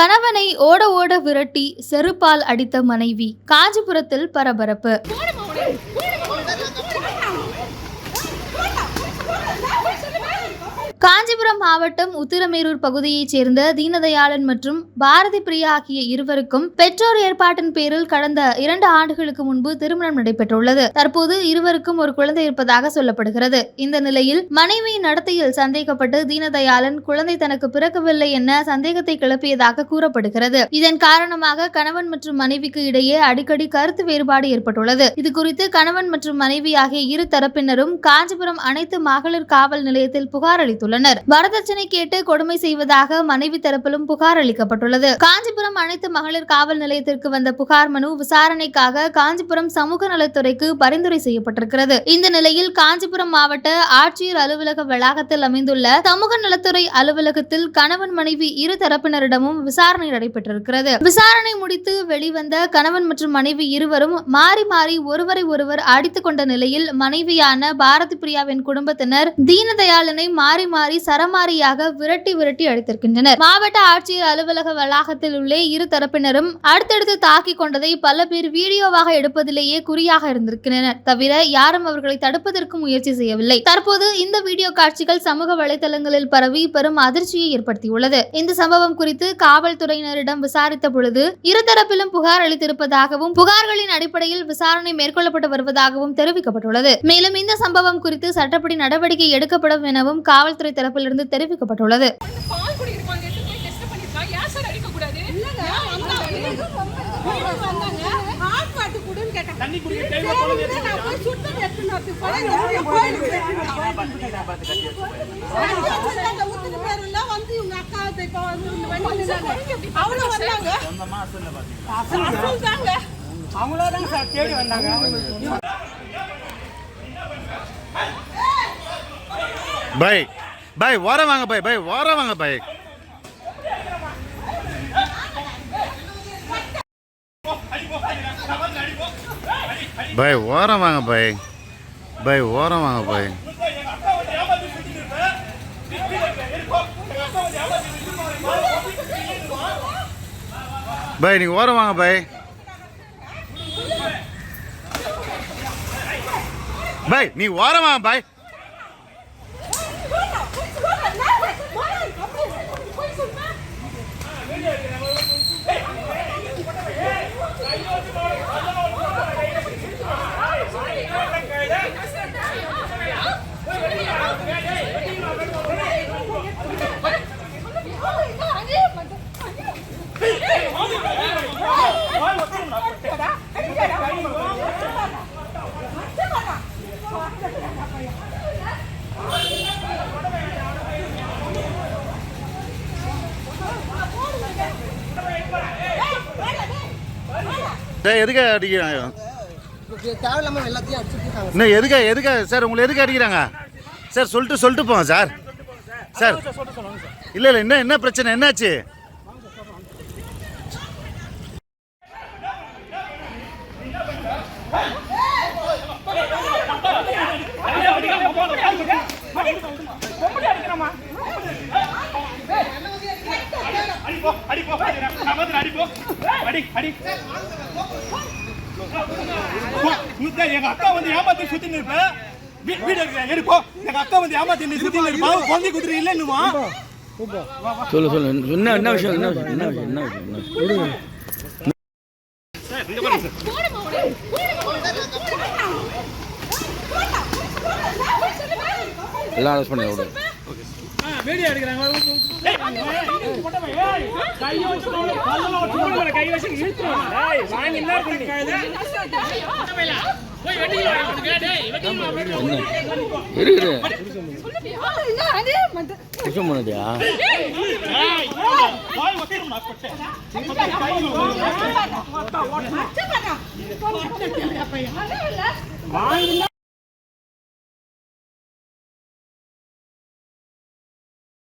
கணவனை ஓட ஓட விரட்டி செருப்பால் அடித்த மனைவி காஞ்சிபுரத்தில் பரபரப்பு. காஞ்சிபுரம் மாவட்டம் உத்திரமேரூர் பகுதியைச் சேர்ந்த தீனதயாளன் மற்றும் பாரதி பிரியா ஆகிய இருவருக்கும் பெற்றோர் ஏற்பாட்டின் பேரில் கடந்த இரண்டு ஆண்டுகளுக்கு முன்பு திருமணம் நடைபெற்றுள்ளது. தற்போது இருவருக்கும் ஒரு குழந்தை இருப்பதாக சொல்லப்படுகிறது. இந்த நிலையில் மனைவியின் நடத்தையில் சந்தேகப்பட்டு தீனதயாளன் குழந்தை தனக்கு பிறக்கவில்லை என சந்தேகத்தை கிளப்பியதாக கூறப்படுகிறது. இதன் காரணமாக கணவன் மற்றும் மனைவிக்கு இடையே அடிக்கடி கருத்து வேறுபாடு ஏற்பட்டுள்ளது. இது குறித்து கணவன் மற்றும் மனைவி ஆகிய இரு தரப்பினரும் காஞ்சிபுரம் அனைத்து மகளிர் காவல் நிலையத்தில் புகார் அளித்துள்ளனர். வரதட்சணை கேட்டு கொடுமை செய்வதாக மனைவி தரப்பிலும் புகார் அளிக்கப்பட்டுள்ளது. காஞ்சிபுரம் அனைத்து மகளிர் காவல் நிலையத்திற்கு வந்த புகார் மனு விசாரணைக்காக காஞ்சிபுரம் சமூக நலத்துறைக்கு பரிந்துரை செய்யப்பட்டிருக்கிறது. இந்த நிலையில் காஞ்சிபுரம் மாவட்ட ஆட்சியர் அலுவலக வளாகத்தில் அமைந்துள்ள சமூக நலத்துறை அலுவலகத்தில் கணவன் மனைவி இரு தரப்பினரிடமும் விசாரணை நடைபெற்றிருக்கிறது. விசாரணை முடித்து வெளிவந்த கணவன் மற்றும் மனைவி இருவரும் மாறி மாறி ஒருவரை ஒருவர் அடித்துக் கொண்ட நிலையில் மனைவியான பாரதி பிரியாவின் குடும்பத்தினர் தீனதயாளனை மாறி மாறி சரமாரியாக விரட்டி விரட்டி அடித்திருக்கின்றனர். மாவட்ட ஆட்சியர் அலுவலக வளாகத்தில் உள்ள இரு தரப்பினரும் அடுத்தடுத்து தாக்கிக் கொண்டதை பல பேர் வீடியோவாக எடுப்பதிலேயே குறியாக இருந்திருக்கின்றனர். தவிர யாரும் அவர்களை தடுப்பதற்கு முயற்சி செய்யவில்லை. தற்போது இந்த வீடியோ காட்சிகள் சமூக வலைதளங்களில் பரவி பெரும் அதிர்ச்சியை ஏற்படுத்தியுள்ளது. இந்த சம்பவம் குறித்து காவல்துறையினரிடம் விசாரித்த பொழுது இருதரப்பிலும் புகார் அளித்திருப்பதாகவும் புகார்களின் அடிப்படையில் விசாரணை மேற்கொள்ளப்பட்டு வருவதாகவும் தெரிவிக்கப்பட்டுள்ளது. மேலும் இந்த சம்பவம் குறித்து சட்டப்படி நடவடிக்கை எடுக்கப்படும் எனவும் காவல்துறை தரப்பிலிருந்து தெரிவிக்கப்பட்டுள்ளது. வந்து அக்கா வந்து சார் தேடி வந்தாங்க பை பை ஓரம் வாங்க பை பை ஓரம் வாங்க பை. பை ஓரம் வாங்க பை. பை ஓரம் வாங்க பை. பை நீங்கள் ஓரம் வாங்க பை. பை நீ ஓரம் வாங்க பை. டேய் எதுக்கு அடிக்கிறாங்க தேவையில்லாம எல்லாத்தையும் அடிச்சுட்டு இருக்காங்க. இன்னும் எதுக்கு எதுக்கு? சார் உங்களை எதுக்கு அடிக்கிறாங்க? சார் சொல்லிட்டு சொல்லிட்டு போங்க சார். சார். இல்லை இல்லை என்ன என்ன பிரச்சனை? என்னாச்சு? அடிப்போ அடிப்போ. நான் வந்து அடிப்போ. அடி அடி. எங்க அக்கா வந்து ஏமாத்தி சுத்தி நிற்ப வீடு எடுக்க எடுப்போ எங்க அக்கா வந்து ஏமாத்தி நீ சுத்தி நிற்பா குழந்தை குதிரை இல்லைன்னுமா சொல்லு சொல்லு. என்ன என்ன விஷயம் என்ன விஷயம் என்ன விஷயம் என்ன விஷயம் என்ன விஷயம்? எல்லாம் அரெஸ்ட் பண்ணி விடு. வீடியோ எடுக்கிறாங்க கையை வச்சு கை வச்சு இழுத்துருவாங்க வாங்கி. என்ன இருக்குது விஷயம் பண்ணதியா வாய்